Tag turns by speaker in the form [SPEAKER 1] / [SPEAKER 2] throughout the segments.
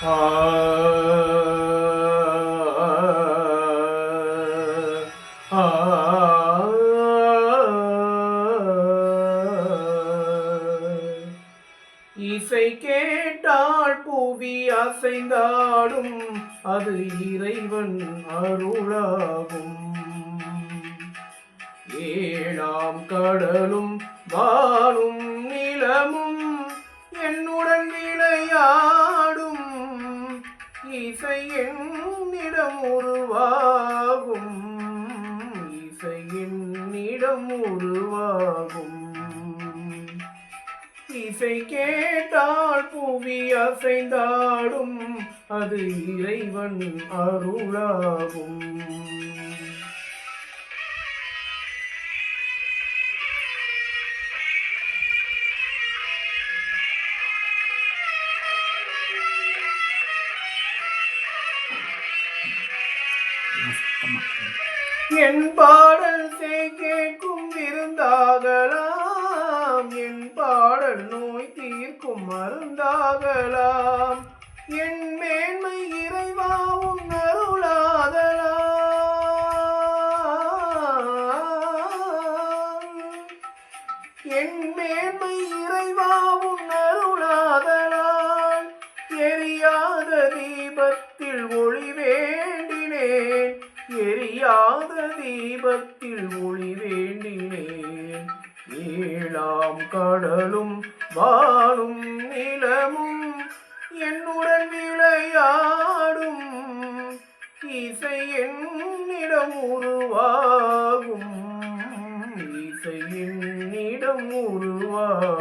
[SPEAKER 1] இசை கேட்டால் புவி அசைந்தாடும் அது இறைவன் அருளாகும். ஏழாம் கடலும் வானும் நிலமும் உருவாகும். இசை என்னிடம் உருவாகும். இசை கேட்டால் புவி அசைந்தாடும். அது இறைவன் அருளாகும். என் பாடல் செய் கேட்கும் விருந்தாகலாம். என் பாடல் நோய் தீர்க்கும் மருந்தாகலாம். என் மேன்மை எரியாத தீபத்தில் ஒளி வேண்டினேன். ஏழாம் கடலும் வாழும் நிலமும் என்னுடன் விளையாடும். இசை என்னிடம் உருவாகும். இசை என்னிடம் உருவாகும்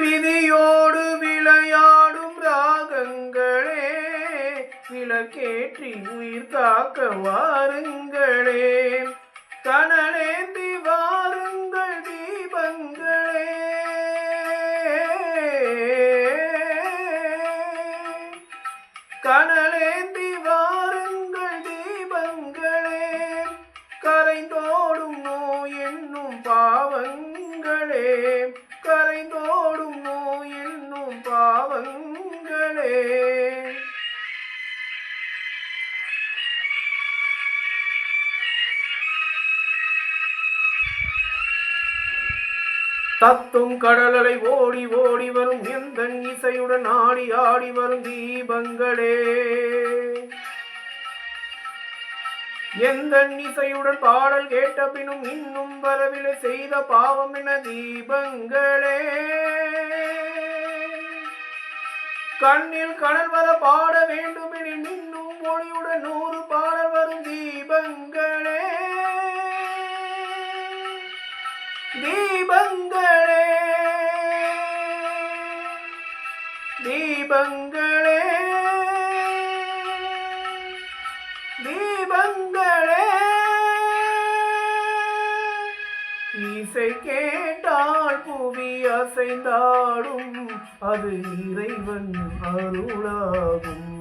[SPEAKER 1] விதியோடு விளையாடும் ராகங்களே விளக்கேற்றி உயிர் காக்க வாருங்களே. கனலேந்தி வாருங்கள் தீபங்களே. கனலேந்தி வாருங்கள் தீபங்களே. கரைந்தோடும் நோய் என்னும் பாவங்களே. தத்தும் கடலலை ஓடி ஓடி வரும் எந்த இசையுடன் ஆடி ஆடி வரும் தீபங்களே. எந்த இசையுடன் பாடல் கேட்ட இன்னும் வரவில்லை செய்த பாவம் என தீபங்களே. கண்ணில் கடல் வர பாட வேண்டும் என இன்னும் ஒளியுடன் நூறு பாடல் வரும் தீபங்களே. தீபங்கள். தீபங்களே தீபங்களே. இசை கேட்டால் புவி அசைந்தாடும் அது இறைவன் அருளாகும்.